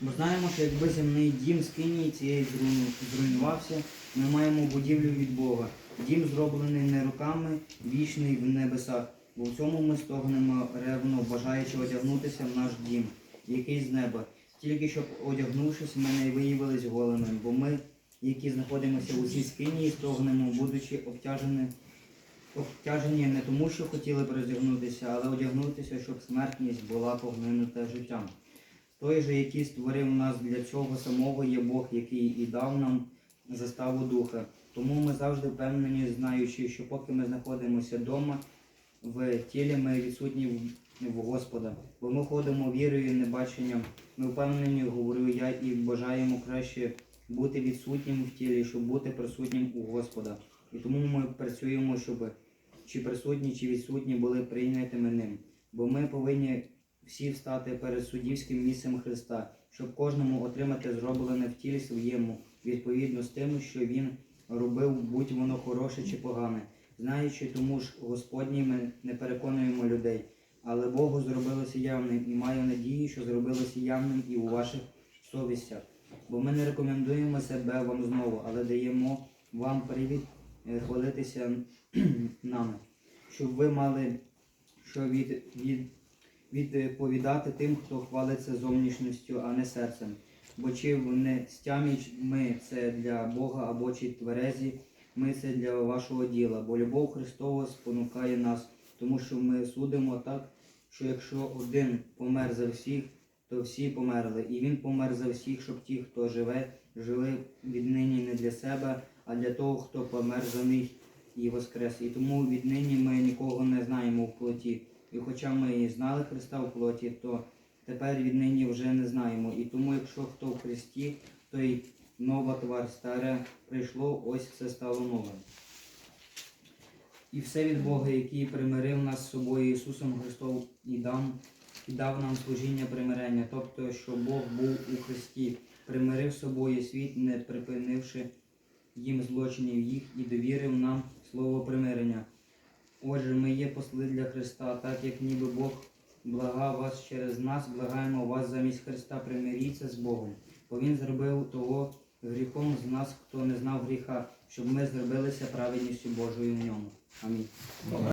Бо знаємо, що якби земний дім скинії цієї зруйнувався, ми маємо будівлю від Бога. Дім зроблений не руками, вічний в небесах. Бо в цьому ми стогнемо ревно, бажаючи одягнутися в наш дім, який з неба. Тільки щоб одягнувшись, ми не виявились голими, бо ми, які знаходимося у цій скині, стогнемо, будучи обтяжені, обтяжені не тому, що хотіли б роздягнутися, але одягнутися, щоб смертність була поглинута життям. Той же, який створив нас для цього самого, є Бог, який і дав нам заставу духа. Тому ми завжди впевнені, знаючи, що поки ми знаходимося вдома, в тілі ми відсутні в, Господа. Бо ми ходимо вірою, небаченням. Ми впевнені, говорю я, і бажаємо краще бути відсутнім в тілі, щоб бути присутнім у Господа. І тому ми працюємо, щоб чи присутні, чи відсутні були прийнятими ним. Бо ми повинні всі встати перед суддівським місцем Христа, щоб кожному отримати зроблене в тілі своєму, відповідно з тим, що він робив, будь воно хороше чи погане. Знаючи, тому ж Господній ми не переконуємо людей, але Богу зробилося явним і маю надію, що зробилося явним і у ваших совістях. Бо ми не рекомендуємо себе вам знову, але даємо вам привід е, хвалитися нами, щоб ви мали що від, від, відповідати тим, хто хвалиться зовнішністю, а не серцем. Бо чи в нестямі ми це для Бога або чи тверезі, ми це для вашого діла, бо любов Христова спонукає нас, тому що ми судимо так, що якщо один помер за всіх, то всі померли. І він помер за всіх, щоб ті, хто живе, жили віднині не для себе, а для того, хто помер за них і воскрес. І тому віднині ми нікого не плоті. І хоча ми і знали Христа в плоті, то тепер віднині вже не знаємо. І тому, якщо хто в Христі, то й нова твар старе прийшло, ось все стало новим. І все від Бога, який примирив нас з собою Ісусом Христом і дав, і дав нам служіння примирення, тобто, що Бог був у Христі, примирив собою світ, не припинивши їм злочинів їх і довірив нам слово примирення. Отже, ми є посли для Христа, так як ніби Бог благав вас через нас, благаємо вас замість Христа, примиріться з Богом. Бо Він зробив того гріхом з нас, хто не знав гріха, щоб ми зробилися праведністю Божою в ньому. Амінь.